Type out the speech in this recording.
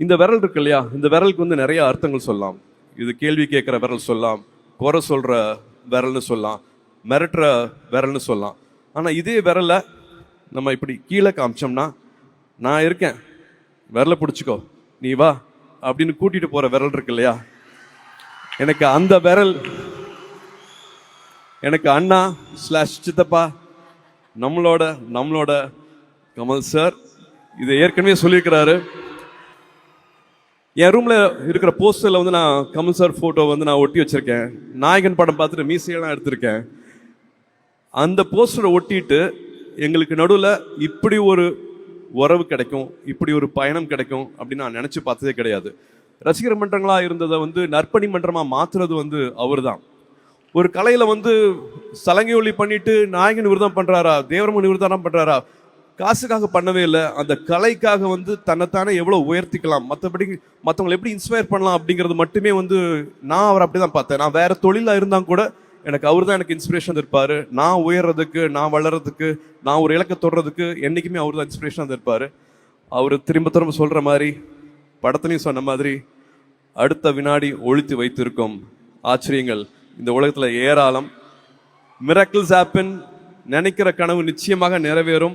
இந்த விரல் இருக்கு இல்லையா? இந்த விரலுக்கு வந்து நிறைய அர்த்தங்கள் சொல்லலாம். இது கேள்வி கேட்குற விரல் சொல்லலாம். குறை சொல்கிற விரல்னு சொல்லலாம். மிரட்டுற விரல்னு சொல்லலாம். ஆனால் இதே விரலை நம்ம இப்படி கீழே காமிச்சோம்னா நான் இருக்கேன். விரலை பிடிச்சிக்கோ. நீ வா. அப்படின்னு கூட்டிட்டு போகிற விரல் இருக்கு இல்லையா? எனக்கு அந்த விரல் எனக்கு அண்ணா ஸ்லாஷ் சித்தப்பா நம்மளோட நம்மளோட கமல் சார் இதை ஏற்கனவே சொல்லியிருக்கிறாரு. என் ரூமில் இருக்கிற போஸ்டரில் வந்து நான் கமல் சார் ஃபோட்டோ வந்து நான் ஒட்டி வச்சுருக்கேன். நாயகன் படம் பார்த்துட்டு மீசையெல்லாம் எடுத்திருக்கேன். அந்த போஸ்டரை ஒட்டிட்டு எங்களுக்கு நடுவில் இப்படி ஒரு உறவு கிடைக்கும் இப்படி ஒரு பயணம் கிடைக்கும் அப்படின்னு நான் நினச்சி பார்த்ததே கிடையாது. ரசிகர் மன்றங்களாக இருந்ததை வந்து நற்பணி மன்றமாக மாற்றுறது வந்து அவர்தான். ஒரு கலையில் வந்து சலங்கை ஒளி பண்ணிட்டு நாயகன் விரதம் பண்ணுறாரா பண்றாரா தேவரமன் பண்ணுறாரா காசுக்காக பண்ணவே இல்லை. அந்த கலைக்காக வந்து தன்னைத்தானே எவ்வளோ உயர்த்திக்கலாம். மற்றபடி மற்றவங்களை எப்படி இன்ஸ்பயர் பண்ணலாம் அப்படிங்கிறது மட்டுமே வந்து நான் அவர் அப்படிதான் பார்த்தேன். நான் வேறு தொழிலாக இருந்தால் கூட எனக்கு அவர் தான் எனக்கு இன்ஸ்பிரேஷன் இருப்பார் நான் உயர்றதுக்கு நான் வளர்றதுக்கு நான் ஒரு இலக்கை தொடுறதுக்கு என்னைக்குமே அவர் தான் இன்ஸ்பிரேஷன் இருப்பார் அவர் திரும்ப திரும்ப சொல்கிற மாதிரி படத்துலையும் சொன்ன மாதிரி அடுத்த வினாடி ஒழித்து வைத்திருக்கும் ஆச்சரியங்கள் இந்த உலகத்தில் ஏராளம். மிராக்கிள்ஸ் ஆப்பின் நினைக்கிற கனவு நிச்சயமாக நிறைவேறும்.